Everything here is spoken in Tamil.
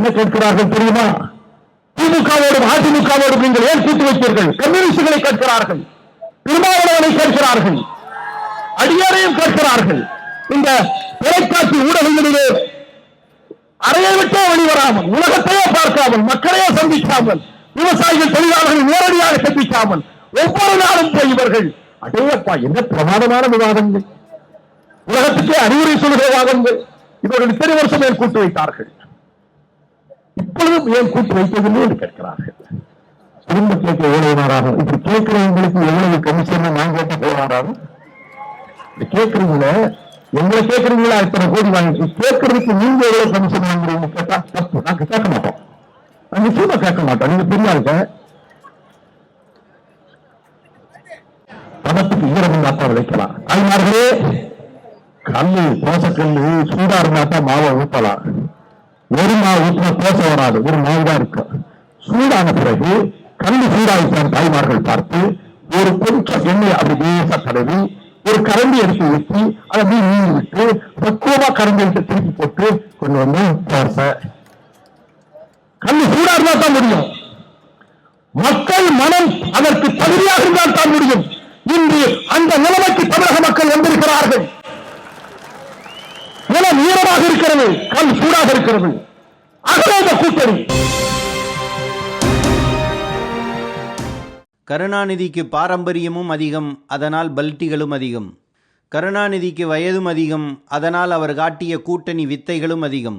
என்ன கேட்கிறார்கள் தெரியுமா? திமுகவோடும் அதிமுகவோடும் நீங்கள் ஏன் கூட்டு வைத்தீர்கள் கம்யூனிஸ்டுகளை கேட்கிறார்கள். திருமாவளவனை கேட்கிறார்கள். அடியாரையும் கேட்கிறார்கள். இந்த தொலைக்காட்சி ஊடகங்களிலே அறையை விட்டே வெளிவராமல் உலகத்தையே பார்க்காமல் மக்களையே சந்திக்காமல் விவசாயிகள் தொழிலாளர்கள் நேரடியாக சந்திக்காமல் ஒவ்வொரு நாளும் போய் இவர்கள் அடையப்பா என்ன பிரமாதமான விவாதங்கள். உலகத்துக்கே அறிவுரை சொல்கிற விவாதங்கள் இவர்கள் இத்தனை வருஷம் கூட்டு வைத்தார்கள்? இப்பொழுதும் ஏன் கூட்டு வைத்ததில்லை என்று கேட்கிறார்கள். திரும்ப கேட்க எவ்வளவு நேரம் இப்படி கேட்கிறவங்களுக்கு எவ்வளவு கமிஷன் நான் கேட்ட போராடாரு கேட்கறீங்கள எங்களை கேட்கறீங்களா இத்தனை கோடி வாங்கி கேட்கறதுக்கு நீங்க எவ்வளவு கமிஷன் வாங்குறீங்க கேட்டா தப்பு நாங்க கேட்க மாட்டோம். நான் நிச்சயமா கேட்க மாட்டோம். நீங்க பெரிய இருக்க பணத்துக்கு ஈரம் இருந்தா விளைக்கலாம் தாய்மார்களே கல்லு தோசைக்கல்லு சூடா இருந்தா மாவை ஊத்தலாம். ஒரு மாவு ஊற்றினா தோசை வராது. ஒரு மாவு தான் இருக்கும் சூடான பிறகு கண்ணு சூடாகித்தான் தாய்மார்கள் பார்த்து ஒரு கொஞ்சம் எண்ணெய் அப்படி லேசா தடவி ஒரு கரண்டி எடுத்து ஊற்றி அதை அப்படியே நீங்கி விட்டு பக்குவமா கரண்டி எடுத்து திருப்பி போட்டு கொண்டு வந்து தோசை கண்ணு சூடா இருந்தா தான் முடியும். மக்கள் மனம் அதற்கு தகுதியாக இருந்தால் தான் முடியும். இன்று அந்த நிலைமை தமிழக மக்கள் வந்திருக்கிறார்கள் நிலம் ஈரமாக இருக்கிறது கல் சூடாக இருக்கிறது. அகல கூட்டணி. கருணாநிதிக்கு பாரம்பரியமும் அதிகம் அதனால் பல்ட்டிகளும் அதிகம். கருணாநிதிக்கு வயதும் அதிகம் அதனால் அவர் காட்டிய கூட்டணி வித்தைகளும் அதிகம்.